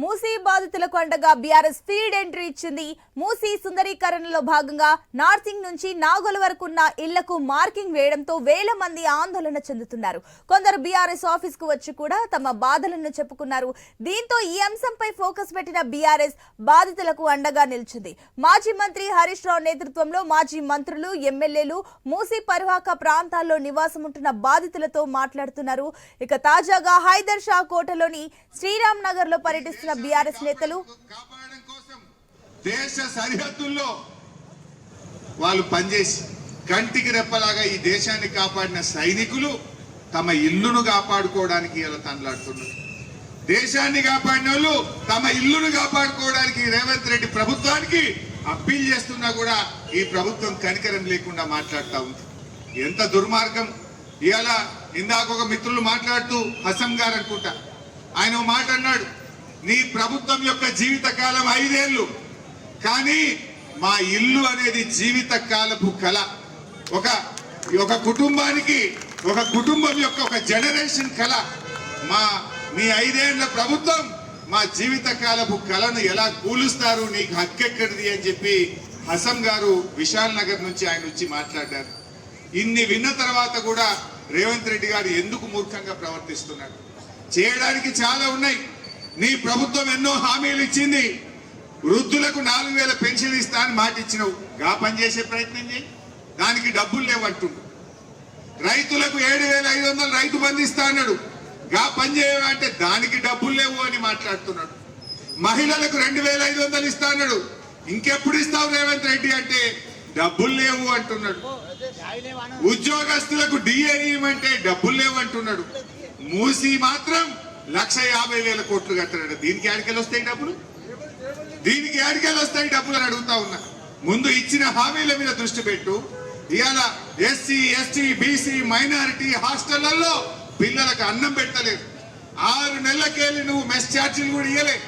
మూసీ బాధితులకు అండగా BRS field entry ఇచ్చింది. మూసీ సుందరీకరణలో భాగంగా నార్సింగ్ నుంచి నాగోల్ వరకు ఉన్న ఇళ్ళకు మార్కింగ్ వేయడంతో వేల మంది ఆందోళన చెందుతున్నారు. కొందరు బీఆర్ఎస్ ఆఫీస్కు వచ్చి కూడా తమ బాధలను చెప్పుకున్నారు. దీంతో ఈ అంశంపై ఫోకస్ పెట్టిన బీఆర్ఎస్ బాధితులకు అండగా నిలిచింది. మాజీ మంత్రి హరీష్ రావు నేతృత్వంలో మాజీ మంత్రులు ఎమ్మెల్యేలు మూసీ పరివాహక ప్రాంతాల్లో నివాసం ఉంటున్న బాధితులతో మాట్లాడుతున్నారు. ఇక తాజాగా హైదర్ షా కోటలోని శ్రీరామ్ నగర్లో పర్యటిస్తున్న బీఆర్ఎస్ నేతలు దేశ సరిహద్దుల్లో వాళ్ళు పనిచేసి కంటికి రెప్పలాగా ఈ దేశాన్ని కాపాడిన సైనికులు తమ ఇల్లును కాపాడుకోవడానికి ఇలా తనలాడుతున్నారు. దేశాన్ని కాపాడిన వాళ్ళు తమ ఇల్లును కాపాడుకోవడానికి రేవంత్ రెడ్డి ప్రభుత్వానికి అప్పీల్ చేస్తున్నా కూడా ఈ ప్రభుత్వం కనికరం లేకుండా మాట్లాడుతూ ఉంది. ఎంత దుర్మార్గం. ఇవాళ ఇందాక ఒక మిత్రులు మాట్లాడుతూ హసం గారు అనుకుంటా. ఆయన మాట అన్నాడు. నీ ప్రభుత్వం యొక్క జీవిత కాలం ఐదేళ్ళు కానీ మా ఇల్లు అనేది జీవిత కాలపు కళ. ఒక ఒక కుటుంబానికి ఒక కుటుంబం యొక్క ఒక జనరేషన్ కళ. మా మీ ఐదేళ్ళ ప్రభుత్వం మా జీవిత కాలపు కళను ఎలా కూలుస్తారు నీకు హక్కెక్కడిది అని చెప్పి హసం గారు విశాల్ నగర్ నుంచి ఆయన వచ్చి మాట్లాడారు. ఇన్ని విన్న తర్వాత కూడా రేవంత్ రెడ్డి గారు ఎందుకు మూర్ఖంగా ప్రవర్తిస్తున్నాడు చేయడానికి చాలా ఉన్నాయి. నీ ప్రభుత్వం ఎన్నో హామీలు ఇచ్చింది. వృద్ధులకు నాలుగు వేల పెన్షన్ ఇస్తా అని మాట ఇచ్చినావు. గా పని చేసే ప్రయత్నం చేయి. దానికి డబ్బులు లేవంటుండు రైతులకు ఏడు వేల ఐదు వందలు రైతు బంధిస్తా అన్నాడు. గా పనిచేయమంటే దానికి డబ్బులు లేవు అని మాట్లాడుతున్నాడు. మహిళలకు రెండు వేల ఐదు వందలు ఇస్తా అన్నాడు. ఇంకెప్పుడు ఇస్తావు రేవంత్ రెడ్డి అంటే డబ్బులు లేవు అంటున్నాడు. ఉద్యోగస్తులకు డిఏ ఇవ్వమంటే డబ్బులు లేవు అంటున్నాడు. మూసి మాత్రం లక్ష యాభై వేల కోట్లు కట్టాడు దీనికి ఆడికెళ్ళి వస్తాయి డబ్బులు? దీనికి ఆడికెళ్ళి వస్తాయి డబ్బులు అని అడుగుతా ఉన్నా. ముందు ఇచ్చిన హామీల మీద దృష్టి పెట్టు. ఇవాళ ఎస్సీ ఎస్టీ బీసీ మైనారిటీ హాస్టళ్ళలో పిల్లలకు అన్నం పెట్టలేదు. ఆరు నెలలకెళ్ళి నువ్వు మెస్ ఛార్జీలు కూడా ఇయ్యలే.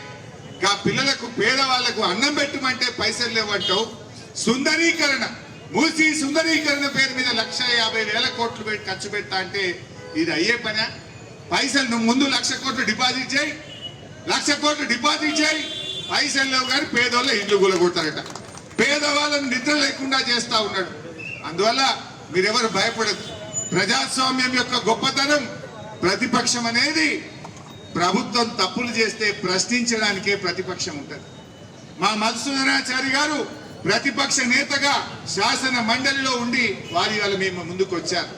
ఆ పిల్లలకు పేదవాళ్ళకు అన్నం పెట్టమంటే పైసలు లేవంటావు. సుందరీకరణ మూసి సుందరీకరణ పేరు మీద లక్ష యాభై వేల కోట్లు పెట్టి ఖర్చు పెడతా అంటే ఇది అయ్యే పనా? పైసలు నువ్వు ముందు లక్ష కోట్లు డిపాజిట్ చేయి. లక్ష కోట్లు డిపాజిట్ చేయి. పైసలు లేవు కానీ పేదోళ్ళ ఇల్లు గులగొడతారట పేదవాళ్ళని నిద్ర లేకుండా చేస్తూ ఉన్నాడు. అందువల్ల మీరెవరు భయపడదు ప్రజాస్వామ్యం యొక్క గొప్పతనం ప్రతిపక్షం అనేది ప్రభుత్వం తప్పులు చేస్తే ప్రశ్నించడానికే ప్రతిపక్షం ఉంటుంది. మా మధుసూదనాచారి గారు ప్రతిపక్ష నేతగా శాసన మండలిలో ఉండి వారి వాళ్ళ మేము ముందుకు వచ్చారు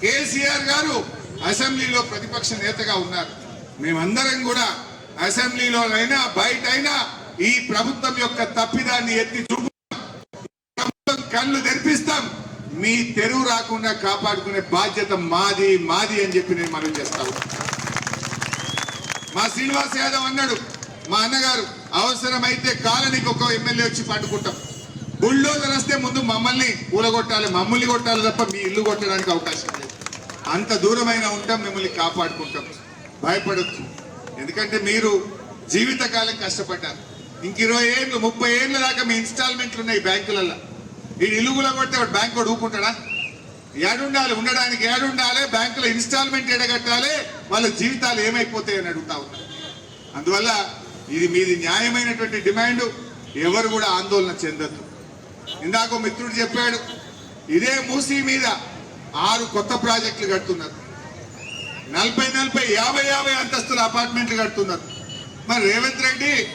కేసీఆర్ గారు అసెంబ్లీలో ప్రతిపక్ష నేతగా ఉన్నారు. మేమందరం కూడా అసెంబ్లీలోనైనా బయటైనా ఈ ప్రభుత్వం యొక్క తప్పిదాన్ని ఎత్తి చూపు ప్రభుత్వం కళ్ళు తెరిపిస్తాం. మీ తెరువు రాకుండా కాపాడుకునే బాధ్యత మాది మాది అని చెప్పి నేను మనం చేస్తాను మా శ్రీనివాస్ యాదవ్ అన్నాడు మా అన్నగారు అవసరమైతే కాలనీకి ఒక ఎమ్మెల్యే వచ్చి పండుకుంటాం బుల్డోజర్ వస్తే ముందు మమ్మల్ని కూలగొట్టాలి మమ్మల్ని కొట్టాలి తప్ప మీ ఇల్లు కొట్టడానికి అవకాశం లేదు. అంత దూరమైన ఉంటాం మిమ్మల్ని కాపాడుకుంటాం. భయపడద్దు. ఎందుకంటే మీరు జీవితకాలం కష్టపడ్డారు. ఇంక ఇరవై ఏళ్ళు ముప్పై ఏళ్ళ దాకా మీ ఇన్స్టాల్మెంట్లు ఉన్నాయి బ్యాంకులలో ఈ ఇల్లు కొడితే వాడు బ్యాంకు వాడు ఊరుకుంటాడా ఏడుండాలి ఉండడానికి ఏడుండాలి బ్యాంకులో ఇన్స్టాల్మెంట్ ఎడగట్టాలి వాళ్ళ జీవితాలు ఏమైపోతాయి అని అడుగుతా ఉన్నారు. అందువల్ల ఇది మీది న్యాయమైనటువంటి డిమాండ్ ఎవరు కూడా ఆందోళన చెందద్దు. ఇందాక మిత్రుడు చెప్పాడు ఇదే మూసీ మీద ఆరు కొత్త ప్రాజెక్టులు కడుతున్నారు. నలభై నలభై యాభై యాభై అంతస్తుల అపార్ట్మెంట్లు కడుతున్నారు. మరి రేవంత్ రెడ్డి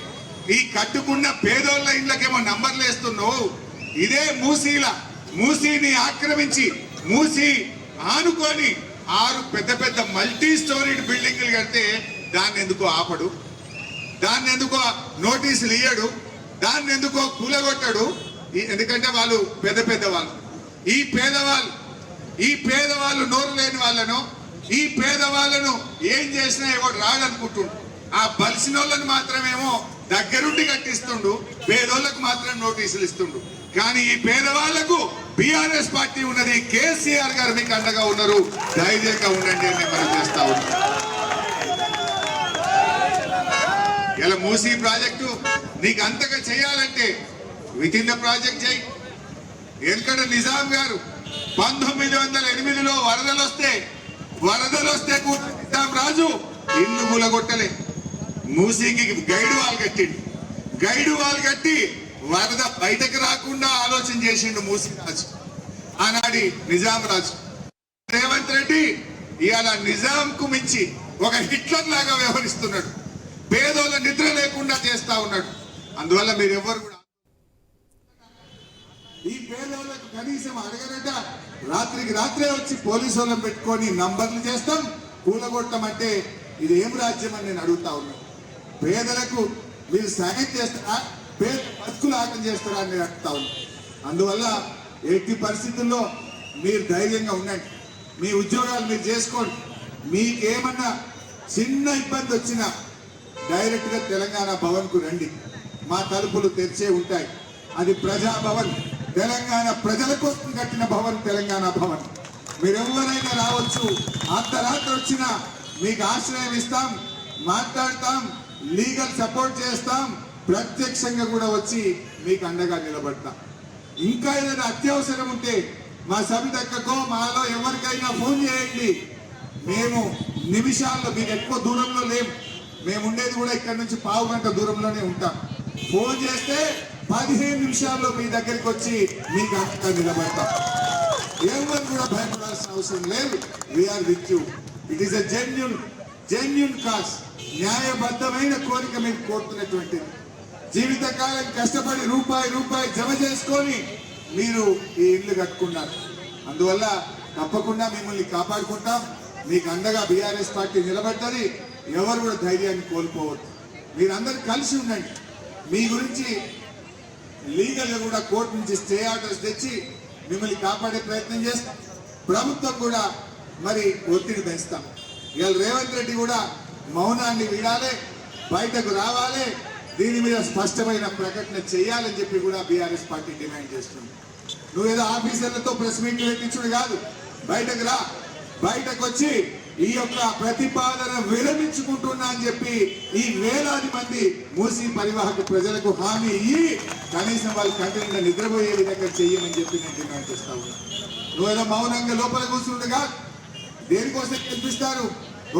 ఈ కట్టుకున్న పేదోళ్ళ ఇళ్ళకేమో నంబర్లు వేస్తున్నావు? ఇదే మూసీల మూసీని ఆక్రమించి మూసి ఆనుకొని ఆరు పెద్ద పెద్ద మల్టీ స్టోరీడ్ బిల్డింగ్లు కడితే దాన్ని ఎందుకో ఆపడు? దాన్ని ఎందుకో నోటీసులు ఇయ్యడు? దాన్ని ఎందుకో కూలగొట్టడు? ఎందుకంటే వాళ్ళు పెద్ద పెద్ద వాళ్ళు ఈ పేదవాళ్ళు ఈ పేదవాళ్ళు నోరు లేని వాళ్ళను ఈ పేదవాళ్ళను ఏం చేసినా ఎవడు రాడనుకుంటుండు. ఆ బలిసిన వాళ్ళని మాత్రమేమో దగ్గరుండి కట్టిస్తుండు పేదోళ్ళకు మాత్రం నోటీసులు ఇస్తుండు. కానీ ఈ పేదవాళ్ళకు బీఆర్ఎస్ పార్టీ ఉన్నది కేసీఆర్ గారు మీకు అండగా ఉన్నారు. ధైర్యంగా ఉండండి అని మనం చేస్తా ఉన్నాం. ఇలా మూసీ ప్రాజెక్టు నీకు అంతగా చేయాలంటే విత్ ఇన్ ద ప్రాజెక్ట్ చేయి. ఎందుకంటే నిజాం గారు పంతొమ్మిది వందల ఎనిమిదిలో వరదలు వస్తే వరదలు వస్తే నిజాం రాజు ఇల్లు కూలగొట్టలే మూసీకి గైడ్ వాల్ కట్టిండు. గైడ్ వాల్ కట్టి వరద బయటకు రాకుండా ఆలోచన చేసిండు మూసీ రాజు. ఆనాడి నిజాం రాజు. రేవంత్ రెడ్డి ఇవాళ నిజాంకు మించి ఒక హిట్లర్ లాగా వ్యవహరిస్తున్నాడు. పేదోళ్ళ నిద్ర లేకుండా చేస్తా ఉన్నాడు. అందువల్ల మీరు ఎవరు కూడా ఈ పేదోళ్ళకు కనీసం అడగరట. రాత్రికి రాత్రే వచ్చి పోలీసు వాళ్ళని పెట్టుకొని నంబర్లు చేస్తాం కూలగొట్టమంటే ఇది ఏం రాజ్యం అని నేను అడుగుతా ఉన్నాను పేదలకు మీరు సాయం చేస్తారా? పేద బతుకులు ఆటం చేస్తారా అని నేను అడుగుతా ఉన్నాను అందువల్ల ఎట్టి పరిస్థితుల్లో మీరు ధైర్యంగా ఉండండి. మీ ఉద్యోగాలు మీరు చేసుకోండి. మీకేమన్నా చిన్న ఇబ్బంది వచ్చినా డైరెక్ట్గా తెలంగాణ భవన్కు రండి. మా తలుపులు తెరిచే ఉంటాయి. అది ప్రజాభవన్. తెలంగాణ ప్రజల కోసం కట్టిన భవన్ తెలంగాణ భవన్. మీరెవరైనా రావచ్చు. అర్ధరాత్రి వచ్చిన మీకు ఆశ్రయం ఇస్తాం మాట్లాడతాం లీగల్ సపోర్ట్ చేస్తాం. ప్రత్యక్షంగా కూడా వచ్చి మీకు అండగా నిలబడతాం. ఇంకా ఏదైనా అత్యవసరం ఉంటే మా సబితక్కకో మాలో ఎవరికైనా ఫోన్ చేయండి. మేము నిమిషాల్లో మీకు ఎక్కువ దూరంలో లేము మేము ఉండేది కూడా ఇక్కడ నుంచి పావు గంట దూరంలోనే ఉంటాం. ఫోన్ చేస్తే పదిహేను నిమిషాల్లో మీ దగ్గరికి వచ్చి మీకు అంతగా నిలబడతాం ఎవరు కూడా భయపడాల్సిన అవసరం లేదు. We are with you it is a genuine genuine cause న్యాయబద్ధమైన కోరిక మీరు కోరుతున్నటువంటిది. జీవితకాలం కష్టపడి రూపాయి రూపాయి జమ చేసుకొని మీరు ఈ ఇల్లు కట్టుకున్నారు. అందువల్ల తప్పకుండా మిమ్మల్ని కాపాడుకుంటాం. మీకు అండగా బీఆర్ఎస్ పార్టీ నిలబడ్డది. ఎవరు కూడా ధైర్యాన్ని కోల్పోవద్దు. మీరందరూ కలిసి ఉండండి. మీ గురించి లీగల్ కూడా కోర్టు నుంచి స్టే ఆర్డర్స్ తెచ్చి మిమ్మల్ని కాపాడే ప్రయత్నం చేస్తాం. ప్రభుత్వం కూడా మరి ఒత్తిడి పెంచుతాం. ఇవాళ రేవంత్ రెడ్డి కూడా మౌనాన్ని వీడాలి బయటకు రావాలి దీని మీద స్పష్టమైన ప్రకటన చేయాలని చెప్పి కూడా బీఆర్ఎస్ పార్టీ డిమాండ్ చేస్తుంది. నువ్వేదో ఆఫీసర్లతో ప్రెస్ మీట్ పెట్టించుడు కాదు. బయటకు రా బయటకు వచ్చి ఈ యొక్క ప్రతిపాదన విరమించుకుంటున్నా అని చెప్పి ఈ వేలాది మంది మూసి పరివాహక ప్రజలకు హామీ ఇయ్యి కనీసం వాళ్ళు కంటి నిండా నిద్రపోయే విధంగా చెయ్యమని చెప్పి నేను డిమాండ్ చేస్తా ఉన్నా. నువ్వేదో మౌనంగా లోపల కూర్చుండగా దేనికోసం కల్పిస్తారు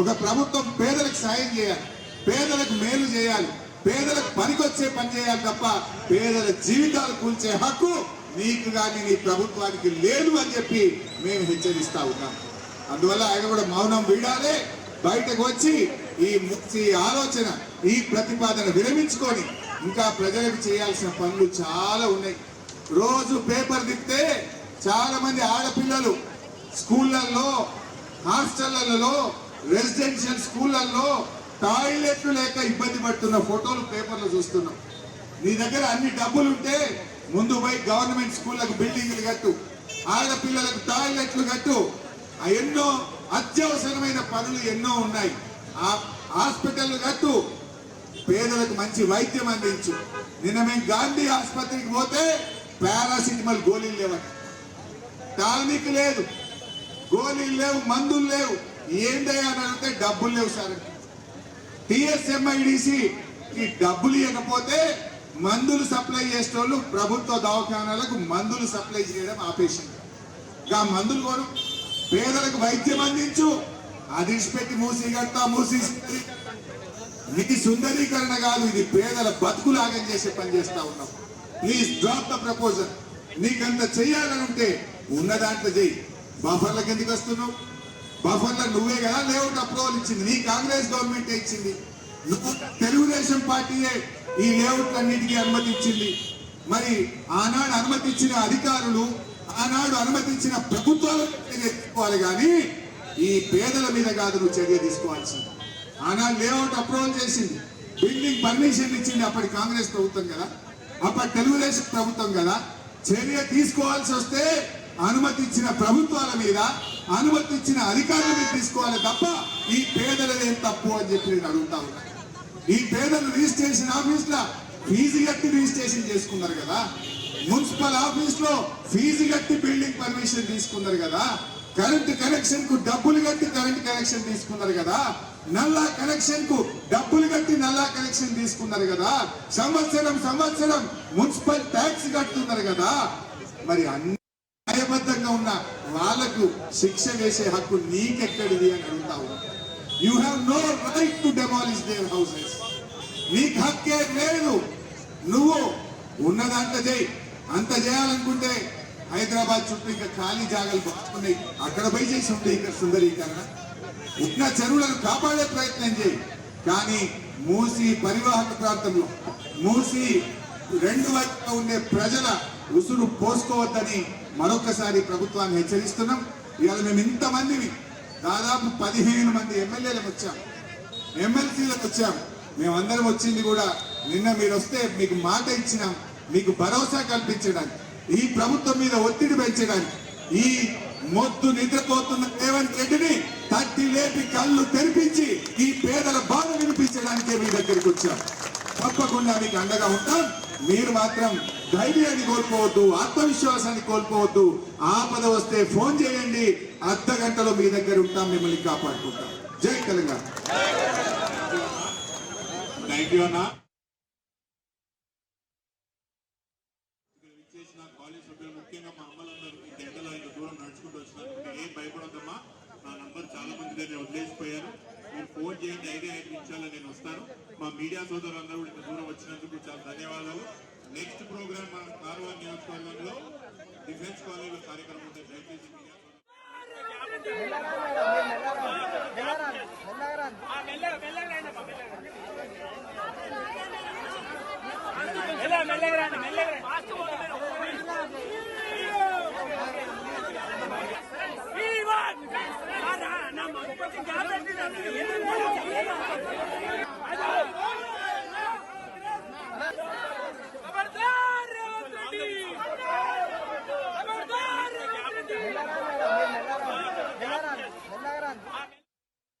ఒక ప్రభుత్వం పేదలకు సాయం చేయాలి పేదలకు మేలు చేయాలి పేదలకు పనికొచ్చే పని చేయాలి తప్ప పేదల జీవితాలు కూల్చే హక్కు నీకు కానీ నీ ప్రభుత్వానికి లేదు అని చెప్పి మేము హెచ్చరిస్తా ఉన్నాం. అందువల్ల ఆయన కూడా మౌనం వీడాలి. బయటకు వచ్చి ఈ ము- ఈ ఆలోచన ఈ ప్రతిపాదన విరమించుకొని ఇంకా ప్రజలకు చేయాల్సిన పనులు చాలా ఉన్నాయి. రోజు పేపర్ తిప్పితే చాలా మంది ఆడపిల్లలు స్కూళ్ళల్లో హాస్టళ్ళలో రెసిడెన్షియల్ స్కూళ్ళల్లో టాయిలెట్లు లేక ఇబ్బంది పడుతున్న ఫోటోలు పేపర్లు చూస్తున్నాం. నీ దగ్గర అన్ని డబ్బులు ఉంటే ముందు పోయి గవర్నమెంట్ స్కూళ్ళకు బిల్డింగ్లు కట్టు ఆడపిల్లలకు టాయిలెట్లు కట్టు ఎన్నో అత్యవసరమైన పనులు ఎన్నో ఉన్నాయి. ఆ హాస్పిటల్ కట్టు. పేదలకు మంచి వైద్యం అందించు. నిన్న మేము గాంధీ ఆసుపత్రికి పోతే పారాసిటమాల్ గోళీలు లేవట. టానిక్ లేదు. గోళీలు లేవు మందులు లేవు. ఏందయ్యా అని అడిగితే డబ్బులు లేవు సార్ టిఎస్ఎంఐడిసి ఈ డబ్బులు ఇవ్వకపోతే మందులు సప్లై చేసేటోళ్ళు ప్రభుత్వ దవాఖానాలకు మందులు సప్లై చేయడం ఆపేసింది ఇంకా మందులు కొను. పేదలకు వైద్యం అందించు. అది పెట్టి మూసి కడతా మూసి ఇది సుందరీకరణ కాదు ఇది పేదల బతుకులాగం చేసే పని చేస్తా ఉన్నాం. ప్లీజ్ డ్రాప్ ద ప్రపోజల్ నీకంత చెయ్యాలనుంటే ఉన్న దాంట్లో చెయ్యి. బఫర్లకు ఎందుకు వస్తున్నావు? బఫర్లో నువ్వే కదా లేఅవుట్ అప్రూవల్ ఇచ్చింది. నీ కాంగ్రెస్ గవర్నమెంట్ ఇచ్చింది? నువ్వు తెలుగుదేశం పార్టీయే ఈ లేఅవుట్లన్నిటికీ అనుమతి ఇచ్చింది. మరి ఆనాడు అనుమతి ఇచ్చిన అధికారులు ఆనాడు అనుమతించిన ఇచ్చిన ప్రభుత్వాలు చర్య తీసుకోవాలి కానీ ఈ పేదల మీద కాదు నువ్వు చర్య తీసుకోవాల్సింది. ఆనాడు లేఅవుట్ అప్రూవల్ చేసింది. బిల్డింగ్ పర్మిషన్ ఇచ్చింది అప్పటి కాంగ్రెస్ ప్రభుత్వం కదా. అప్పటి తెలుగుదేశం ప్రభుత్వం కదా. చర్య తీసుకోవాల్సి వస్తే అనుమతి ఇచ్చిన ప్రభుత్వాల మీద అనుమతి ఇచ్చిన అధికారుల మీద తీసుకోవాలి తప్ప ఈ పేదలదేం తప్పు అని చెప్పి నేను అడుగుతా ఉన్నా. ఈ పేదలు రిజిస్ట్రేషన్ ఆఫీస్లో ఫీజు కట్టి రిజిస్ట్రేషన్ చేసుకున్నారు కదా. మున్సిపల్ ఆఫీస్లో ఫీజు కట్టి బిల్డింగ్ పర్మిషన్ తీసుకున్నారు కదా. కరెంట్ కనెక్షన్కు డబ్బులు కట్టి కరెంట్ కనెక్షన్ తీసుకున్నారు కదా. నల్లా కనెక్షన్కు డబ్బులు కట్టి నల్లా కనెక్షన్ తీసుకున్నారు కదా. సంవత్సరం సంవత్సరం మున్సిపల్ ట్యాక్స్ కడుతున్నారు కదా. మరి అన్ని న్యాయబద్ధంగా ఉన్న వాళ్ళకు శిక్ష వేసే హక్కు నీకెక్కడిది అని అడుగుతావు you have no right to demolish their houses నీకు హక్కే లేదు. నువ్వు ఉన్న దాంట్లో చేయి. అంత చేయాలనుకుంటే హైదరాబాద్ చుట్టూ ఇంకా ఖాళీ జాగాలు బాగున్నాయి అక్కడ పోయి చేసి ఉంటే ఇక్కడ సుందరీకరణ. ఉన్న చెరువులను కాపాడే ప్రయత్నం చేయి. కానీ మూసి పరివాహక ప్రాంతంలో మూసి రెండు వైపుగా ఉండే ప్రజల ఉసురు పోసుకోవద్దని మరొకసారి ప్రభుత్వాన్ని హెచ్చరిస్తున్నాం. ఇవాళ మేము ఇంతమందివి దాదాపు పదిహేను మంది ఎమ్మెల్యేలకు వచ్చాం. ఎమ్మెల్సీలకు వచ్చాం. మేమందరం వచ్చింది కూడా నిన్న మీరు వస్తే మీకు మాట ఇచ్చినాం. మీకు భరోసా కల్పించడానికి ఈ ప్రభుత్వం మీద ఒత్తిడి పెంచడానికి ఈ మొద్దు నిద్రపోతున్న రేవంత్ రెడ్డిని తట్టి లేపి కళ్ళు తెరిపించి ఈ పేదల బాధ వినిపించడానికే మీ దగ్గరికి వచ్చాం. తప్పకుండా మీకు అండగా ఉంటాం. మీరు మాత్రం ధైర్యాన్ని కోల్పోవద్దు ఆత్మవిశ్వాసాన్ని కోల్పోవద్దు. ఆపద వస్తే ఫోన్ చేయండి. అర్ధ గంటలో మీ దగ్గర ఉంటాం మిమ్మల్ని కాపాడుకుంటాం. జై తెలంగాణ. థ్యాంక్ యూ అన్నా ఇక్కడ విచ్చేసిన కాలేజ్ సభ్యులు ముఖ్యంగా మా అమ్మలందరూ ఈ ఎండలో ఇంత దూరం నడుచుకుంటూ వచ్చినారు మీరు ఏం భయపడొద్దమ్మా నా నంబర్ చాలా మంది దగ్గర వదిలేసిపోయారు మీరు ఫోన్ చేయండి ఐదే ఐదు నిమిషాల్లో నేను వస్తాను మా మీడియా సోదరులందరూ కూడా ఇంత దూరం వచ్చినందుకు చాలా ధన్యవాదాలు నెక్స్ట్ ప్రోగ్రామ్ మన కారువార్ నియోజకవర్గంలో డిఫెన్స్ కాలేజీలో కార్యక్రమం ఉంటుంది దయచేసి మీడియా మెల్లగా మెల్లగా మెల్లగా